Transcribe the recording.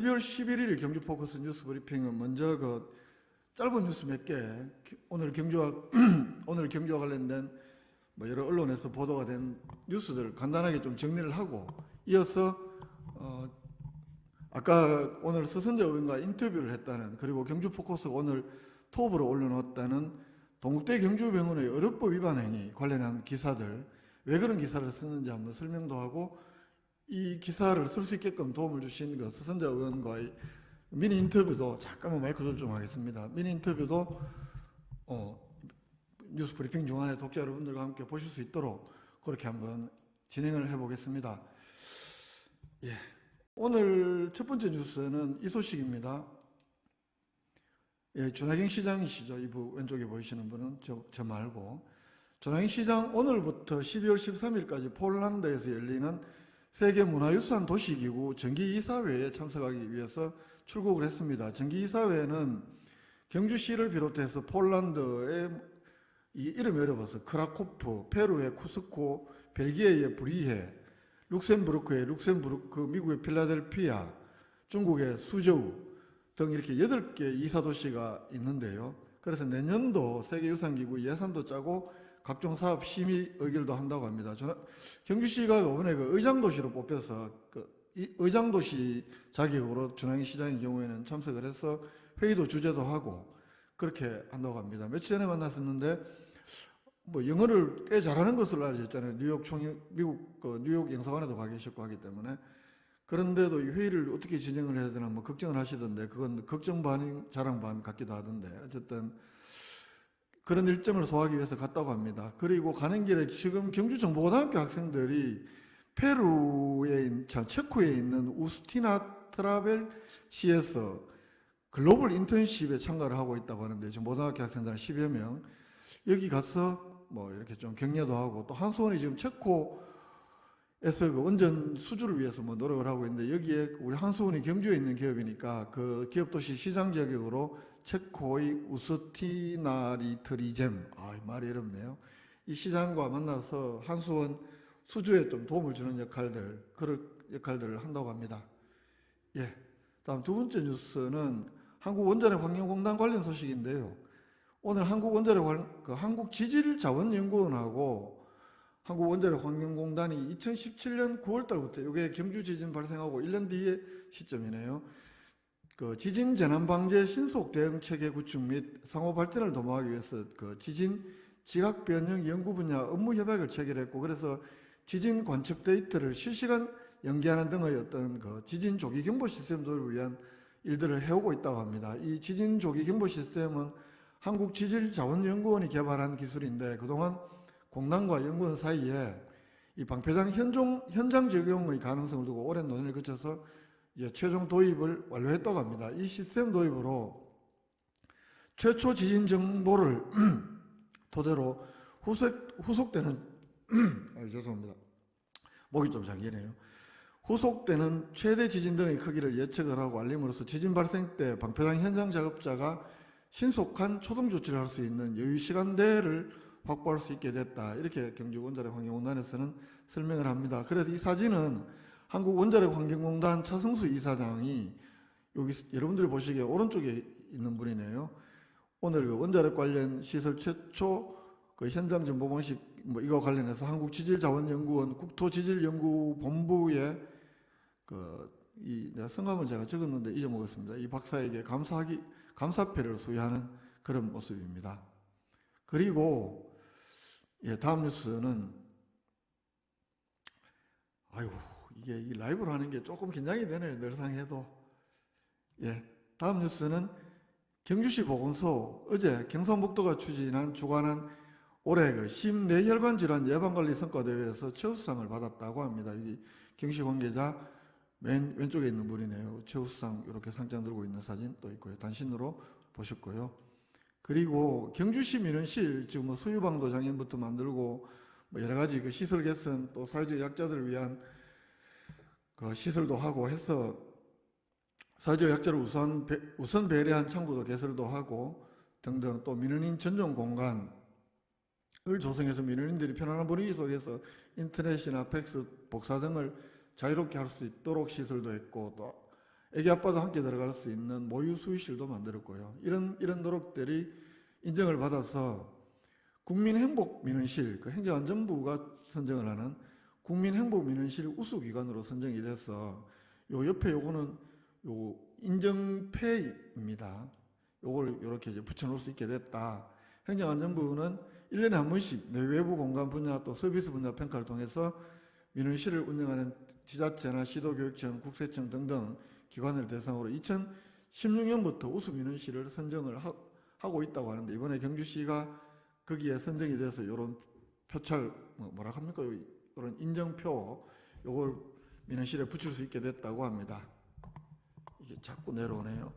12월 11일 경주 포커스 뉴스 브리핑은 먼저 그 짧은 뉴스 몇 개 오늘 경주와 오늘 경주와 관련된 뭐 여러 언론에서 보도가 된 뉴스들 간단하게 좀 정리를 하고 이어서 어 아까 오늘 서선재 의원과 인터뷰를 했다는 그리고 경주 포커스가 오늘 톱으로 올려놓았다는 동국대 경주병원의 의료법 위반 행위 관련한 기사들 왜 그런 기사를 쓰는지 한번 설명도 하고 이 기사를 쓸 수 있게끔 도움을 주신 그 서선재 의원과의 미니 인터뷰도 잠깐만 마이크 조절 좀 하겠습니다. 미니 인터뷰도 어, 뉴스 브리핑 중간에 독자 여러분들과 함께 보실 수 있도록 그렇게 한번 진행을 해보겠습니다. 예. 오늘 첫 번째 뉴스는 이 소식입니다. 예, 준하경 시장이시죠. 이부 왼쪽에 보이시는 분은 저, 저 말고. 준하경 시장 오늘부터 12월 13일까지 폴란드에서 열리는 세계 문화유산 도시기구 정기이사회에 참석하기 위해서 출국을 했습니다. 정기이사회는 경주시를 비롯해서 폴란드의 이 이름이 어려워서 크라코프, 페루의 쿠스코, 벨기에의 브리헤, 룩셈부르크의 룩셈부르크, 미국의 필라델피아, 중국의 수저우 등 이렇게 여덟 개 이사 도시가 있는데요. 그래서 내년도 세계유산기구 예산도 짜고 각종 사업 심의 의결도 한다고 합니다. 저는 경주시가 이번에 그 의장도시로 뽑혀서 그이 의장도시 자격으로 준항이 시장의 경우에는 참석을 해서 회의도 주재도 하고 그렇게 한다고 합니다. 며칠 전에 만났었는데 뭐 영어를 꽤 잘하는 것으로 알려졌잖아요. 뉴욕 총 미국 그 뉴욕 영사관에도 가 계셨고 하기 때문에 그런데도 이 회의를 어떻게 진행을 해야 되나 뭐 걱정을 하시던데 그건 걱정 반 자랑 반 같기도 하던데 어쨌든 그런 일정을 소화하기 위해서 갔다고 합니다. 그리고 가는 길에 지금 경주 정보고등학교 학생들이 페루에 체코에 있는 우스티나 트라벨 시에서 글로벌 인턴십에 참가를 하고 있다고 하는데 지금 고등학교 학생들 한 10여 명 여기 가서 뭐 이렇게 좀 격려도 하고 또 한수원이 지금 체코 에서 그 원전 수주를 위해서 뭐 노력을 하고 있는데 여기에 우리 한수원이 경주에 있는 기업이니까 그 기업 도시 시장 자격으로 체코의 우스티나리 트리잼 아 말이 어렵네요. 이 시장과 만나서 한수원 수주에 좀 도움을 주는 역할들 그런 역할들을 한다고 합니다. 예. 다음 두 번째 뉴스는 한국 원자력 환경공단 관련 소식인데요. 오늘 한국 원자력 관- 그 한국 지질자원연구원하고 한국 원자력 환경공단이 2017년 9월 달부터 이게 경주 지진 발생하고 1년 뒤의 시점이네요. 그 지진 재난 방제 신속 대응 체계 구축 및 상호 발전을 도모하기 위해서 그 지진 지각 변형 연구 분야 업무 협약을 체결했고 그래서 지진 관측 데이터를 실시간 연계하는 등의 어떤 그 지진 조기 경보 시스템 도입을 위한 일들을 해오고 있다고 합니다. 이 지진 조기 경보 시스템은 한국 지질자원연구원이 개발한 기술인데 그동안 공단과 연구원 사이에 이 방패장 현종, 현장 적용의 가능성을 두고 오랜 논의를 거쳐서 이제 최종 도입을 완료했다고 합니다. 이 시스템 도입으로 최초 지진 정보를 토대로 후속, 후속되는 아, 죄송합니다. 목이 좀 잠기네요. 후속되는 최대 지진 등의 크기를 예측을 하고 알림으로써 지진 발생 때 방패장 현장 작업자가 신속한 초동 조치를 할 수 있는 여유 시간대를 확보할 수 있게 됐다. 이렇게 경주 원자력 환경공단에서는 설명을 합니다. 그래서 이 사진은 한국 원자력 환경공단 차승수 이사장이 여기 여러분들이 보시기에 오른쪽에 있는 분이네요. 오늘 그 원자력 관련 시설 최초 그 현장 정보 방식 뭐 이거 관련해서 한국 지질자원연구원 국토지질연구본부의 그이 성함을 제가 적었는데 잊어먹었습니다. 이 박사에게 감사하기 감사패를 수여하는 그런 모습입니다. 그리고 예 다음 뉴스는 아이고 이게 이 라이브로 하는 게 조금 긴장이 되네요. 늘상 해도 예 다음 뉴스는 경주시 보건소 어제 경상북도가 추진한 주관한 올해 그 심뇌혈관 질환 예방관리 성과대회에서 최우수상을 받았다고 합니다. 이 경시 관계자 맨 왼쪽에 있는 분이네요. 최우수상 이렇게 상장 들고 있는 사진 또 있고요. 단신으로 보셨고요. 그리고 경주시 민원실 지금 뭐 수유방도 장애인부터 만들고 뭐 여러 가지 그 시설 개선 또 사회적 약자들을 위한 그 시설도 하고 해서 사회적 약자를 우선 배, 우선 배려한 창구도 개설도 하고 등등 또 민원인 전용 공간을 조성해서 민원인들이 편안한 분위기 속에서 인터넷이나 팩스, 복사 등을 자유롭게 할 수 있도록 시설도 했고 또 애기 아빠도 함께 들어갈 수 있는 모유 수유실도 만들었고요. 이런 이런 노력들이 인정을 받아서 국민행복민원실 그 행정안전부가 선정을 하는 국민행복민원실 우수기관으로 선정이 돼서 요 옆에 요거는 요 인정패입니다. 요걸 이렇게 이제 붙여놓을 수 있게 됐다. 행정안전부는 1년에 한 번씩 내 외부 공간 분야 또 서비스 분야 평가를 통해서 민원실을 운영하는 지자체나 시도교육청, 국세청 등등 기관을 대상으로 2016년부터 우수 민원실을 선정을 하, 하고 있다고 하는데 이번에 경주시가 거기에 선정이 돼서 이런 표철 뭐 뭐라 합니까? 이런 인정표 요걸 민원실에 붙일 수 있게 됐다고 합니다. 이게 자꾸 내려오네요.